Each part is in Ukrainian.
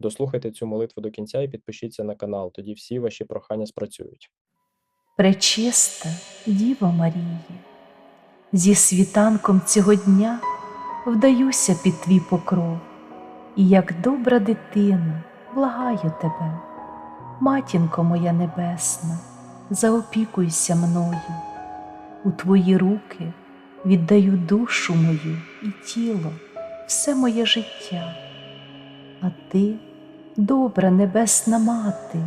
Дослухайте цю молитву до кінця і підпишіться на канал, тоді всі ваші прохання спрацюють. Пречиста Діва Марія, зі світанком цього дня вдаюся під твій покров, і як добра дитина благаю тебе, матінко моя небесна, заопікуйся мною, у твої руки віддаю душу мою і тіло, все моє життя. А ти, добра небесна мати,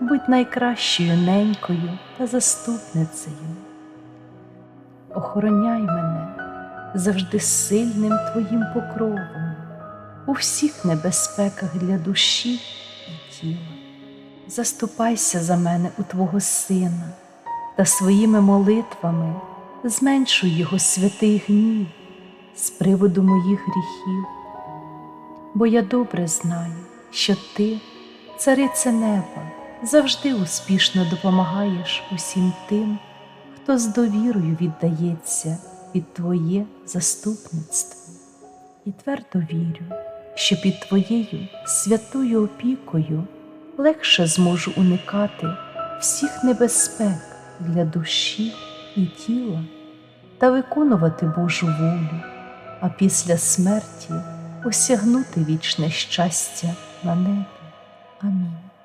будь найкращою ненькою та заступницею. Охороняй мене завжди сильним твоїм покровом у всіх небезпеках для душі і тіла. Заступайся за мене у Твого Сина та своїми молитвами зменшуй його святий гнів з приводу моїх гріхів, бо я добре знаю, що ти, цариця неба, завжди успішно допомагаєш усім тим, хто з довірою віддається під Твоє заступництво. І твердо вірю, що під Твоєю святою опікою легше зможу уникати всіх небезпек для душі і тіла та виконувати Божу волю, а після смерті осягнути вічне щастя valendo a mim.